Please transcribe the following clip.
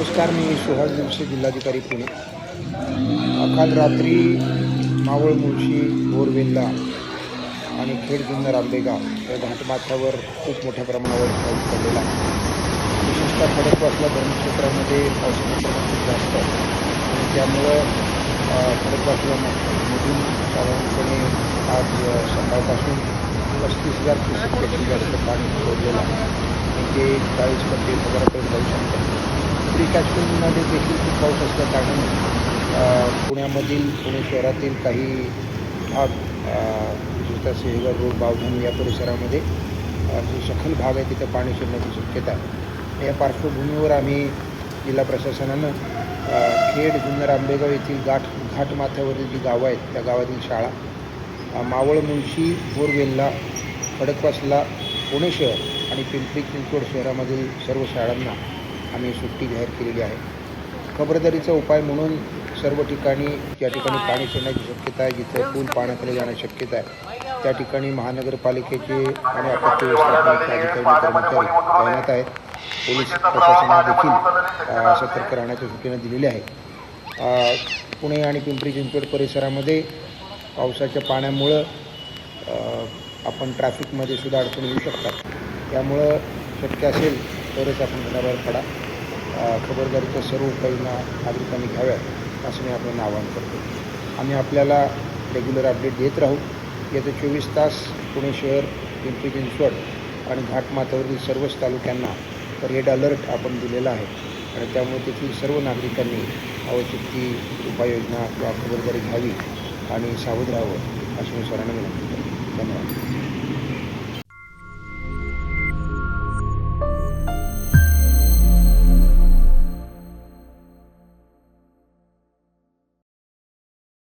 नमस्कार मी सुहास दिवसे जिल्हाधिकारी पुणे. काल रात्री मावळ मुळशी बोरवेल्ला आणि खेड जुन्नर आंबेगाव या घाटमाथ्यावर खूप मोठ्या प्रमाणावर पाऊस पडलेला विशेषतः खडकवासला धरणक्षेत्रामध्ये पावसाचं प्रमाण खूप जास्त आणि त्यामुळं खडकवासला मधून साधारणपणे आज सकाळपासून पस्तीस हजार क्युसेकपेक्षा जास्त पाणी सोडलेलं आहे. आणि ते चाळीस पंचवीस हजारापर्यंत जाऊ शकतं प्री काश्मीरमध्ये देखील खूप पाऊस असल्या कारण पुण्यामधील पुणे शहरातील काही भाग विशेषतः सिंहगड रोड बावधन या परिसरामध्ये जो सखल भाग आहे तिथं पाणी शिरण्याची शक्यता आहे. या पार्श्वभूमीवर आम्ही जिल्हा प्रशासनानं खेड जुन्नर आंबेगाव येथील गाठ घाटमाथ्यावरील जी गावं आहेत त्या गावातील शाळा मावळ मुळशी बोरवेल्ला खडकवासला पुणे शहर आणि पिंपरी चिंचवड शहरामधील सर्व शाळांना आम्ही सुट्टी जाहीर केलेली आहे. खबरदारीचा उपाय म्हणून सर्व ठिकाणी ज्या ठिकाणी पाणी सोडण्याची शक्यता आहे जिथं पूल पाण्याकडे जाण्याची शक्यता आहे त्या ठिकाणी महानगरपालिकेचे आणि आपत्ती व्यवस्थापनाचे अधिकारी कर्मचारी तैनात आहेत. पोलीस प्रशासनाने देखील सतर्क राहण्याच्या सूचना दिलेल्या आहेत. पुणे आणि पिंपरी चिंचवड परिसरामध्ये पावसाच्या पाण्यामुळं आपण ट्रॅफिकमध्ये सुद्धा अडचण येऊ शकतात. त्यामुळं शक्य असेल तरच आपण घराबाहेर पडा. खबरदारीच्या सर्व उपाययोजना नागरिकांनी घ्याव्यात असं मी आपल्याला आवाहन करतो. आम्ही आपल्याला रेग्युलर अपडेट देत राहू. येत्या चोवीस तास पुणे शहर पिंपरी चिंचवड आणि घाटमाथावरील सर्वच तालुक्यांना रेड अलर्ट आपण दिलेला आहे. आणि त्यामुळे तेथील सर्व नागरिकांनी आवश्यक ती उपाययोजना किंवा खबरदारी घ्यावी आणि सावध राहावं अशी मी सरांना विनंती करतो. धन्यवाद.